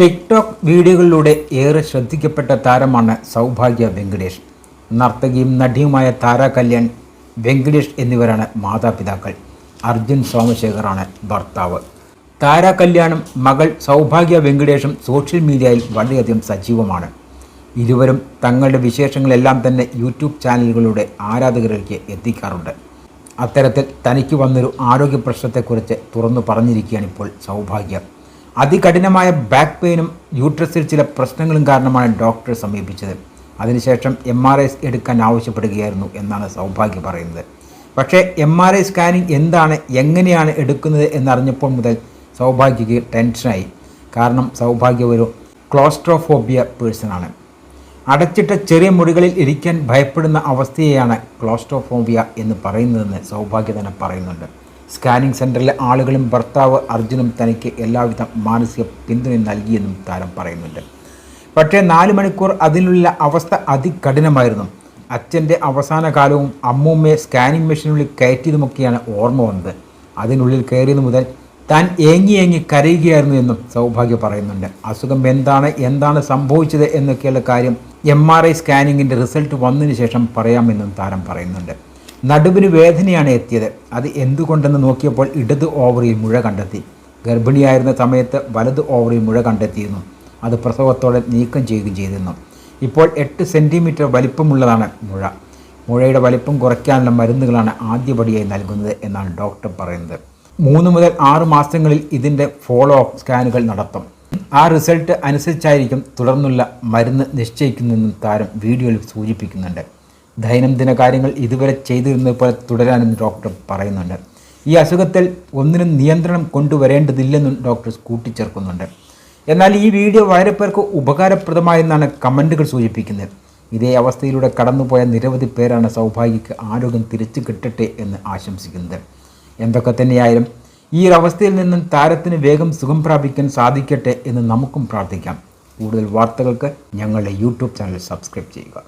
TikTok വീഡിയോകളിലൂടെ ഏറെ ശ്രദ്ധിക്കപ്പെട്ട താരമാണ് സൗഭാഗ്യ വെങ്കടേഷ്. നർത്തകിയും നടിയുമായ താര കല്യാൺ വെങ്കടേഷ് എന്നിവരാണ് മാതാപിതാക്കൾ. അർജുൻ സോമശേഖറാണ് ഭർത്താവ്. താര കല്യാണും മകൾ സൗഭാഗ്യ വെങ്കടേഷും സോഷ്യൽ മീഡിയയിൽ വളരെയധികം സജീവമാണ്. ഇരുവരും തങ്ങളുടെ വിശേഷങ്ങളെല്ലാം തന്നെ യൂട്യൂബ് ചാനലുകളുടെ ആരാധകരിലേക്ക് എത്തിക്കാറുണ്ട്. അത്തരത്തിൽ തനിക്ക് വന്നൊരു ആരോഗ്യ പ്രശ്നത്തെക്കുറിച്ച് തുറന്നു പറഞ്ഞിരിക്കുകയാണ് ഇപ്പോൾ സൗഭാഗ്യ. അതികഠിനമായ ബാക്ക് പെയിനും യൂട്രസിൽ ചില പ്രശ്നങ്ങളും കാരണമാണ് ഡോക്ടറെ സമീപിച്ചത്. അതിനുശേഷം എം ആർ ഐ എടുക്കാൻ ആവശ്യപ്പെടുകയായിരുന്നു എന്നാണ് സൗഭാഗ്യ പറയുന്നത്. പക്ഷേ എം ആർ ഐ സ്കാനിങ് എന്താണ് എങ്ങനെയാണ് എടുക്കുന്നത് എന്നറിഞ്ഞപ്പോൾ മുതൽ സൗഭാഗ്യയ്ക്ക് ടെൻഷനായി. കാരണം സൗഭാഗ്യ ഒരു ക്ലോസ്ട്രോഫോബിയ പേഴ്സണാണ് അടച്ചിട്ട ചെറിയ മുറികളിൽ ഇരിക്കാൻ ഭയപ്പെടുന്ന അവസ്ഥയെയാണ് ക്ലോസ്ട്രോഫോബിയ എന്ന് പറയുന്നതെന്ന് സൗഭാഗ്യ തന്നെ പറയുന്നുണ്ട്. സ്കാനിംഗ് സെന്ററിലെ ആളുകളും ഭർത്താവ് അർജുനും തനിക്ക് എല്ലാവിധ മാനസിക പിന്തുണയും നൽകിയെന്നും താരം പറയുന്നുണ്ട്. പക്ഷേ നാല് മണിക്കൂർ അതിനുള്ള അവസ്ഥ അതികഠിനമായിരുന്നു. അച്ഛന്റെ അവസാന കാലവും അമ്മൂമ്മയെ സ്കാനിംഗ് മെഷീനുള്ളിൽ കയറ്റിയതുമൊക്കെയാണ് ഓർമ്മ വന്നത്. അതിനുള്ളിൽ കയറിയത് മുതൽ താൻ ഏങ്ങി ഏങ്ങി കരയുകയായിരുന്നു എന്നും സൗഭാഗ്യ പറയുന്നുണ്ട്. അസുഖം എന്താണ് എന്താണ് സംഭവിച്ചത് എന്നൊക്കെയുള്ള കാര്യം എം ആർ ഐ സ്കാനിങ്ങിന്റെ റിസൾട്ട് വന്നതിന് ശേഷം പറയാമെന്നും താരം പറയുന്നുണ്ട്. നടുവിന് വേദനയാണ് എത്തിയത്. അത് എന്തുകൊണ്ടെന്ന് നോക്കിയപ്പോൾ ഇടത് ഓവറിയിൽ മുഴ കണ്ടെത്തി. ഗർഭിണിയായിരുന്ന സമയത്ത് വലത് ഓവറിൽ മുഴ കണ്ടെത്തിയിരുന്നു. അത് പ്രസവത്തോടെ നീക്കം ചെയ്യുകയും ചെയ്തിരുന്നു. ഇപ്പോൾ എട്ട് സെന്റിമീറ്റർ വലിപ്പമുള്ളതാണ് മുഴ. മുഴയുടെ വലിപ്പം കുറയ്ക്കാനുള്ള മരുന്നുകളാണ് ആദ്യപടിയായി നൽകുന്നത് എന്നാണ് ഡോക്ടർ പറയുന്നത്. മൂന്ന് മുതൽ ആറ് മാസങ്ങളിൽ ഇതിന്റെ ഫോളോ അപ്പ് സ്കാനുകൾ നടത്തും. ആ റിസൾട്ട് അനുസരിച്ചായിരിക്കും തുടർന്നുള്ള മരുന്ന് നിശ്ചയിക്കുന്നതെന്നും താരം വീഡിയോയിൽ സൂചിപ്പിക്കുന്നുണ്ട്. ദൈനംദിന കാര്യങ്ങൾ ഇതുവരെ ചെയ്തിരുന്നത് പോലെ തുടരാനും ഡോക്ടർ പറയുന്നുണ്ട്. ഈ അസുഖത്തിൽ ഒന്നിനും നിയന്ത്രണം കൊണ്ടുവരേണ്ടതില്ലെന്നും ഡോക്ടർ കൂട്ടിച്ചേർക്കുന്നുണ്ട്. എന്നാൽ ഈ വീഡിയോ വളരെ പേർക്ക് ഉപകാരപ്രദമായെന്നാണ് കമന്റുകൾ സൂചിപ്പിക്കുന്നത്. ഇതേ അവസ്ഥയിലൂടെ കടന്നുപോയ നിരവധി പേരാണ് സൗഭാഗ്യക്ക് ആരോഗ്യം തിരിച്ചു കിട്ടട്ടെ എന്ന് ആശംസിക്കുന്നത്. എന്തൊക്കെ തന്നെയായാലും ഈ ഒരു അവസ്ഥയിൽ നിന്നും താരത്തിന് വേഗം സുഖം പ്രാപിക്കാൻ സാധിക്കട്ടെ എന്ന് നമുക്കും പ്രാർത്ഥിക്കാം. കൂടുതൽ വാർത്തകൾക്ക് ഞങ്ങളുടെ യൂട്യൂബ് ചാനൽ സബ്സ്ക്രൈബ് ചെയ്യുക.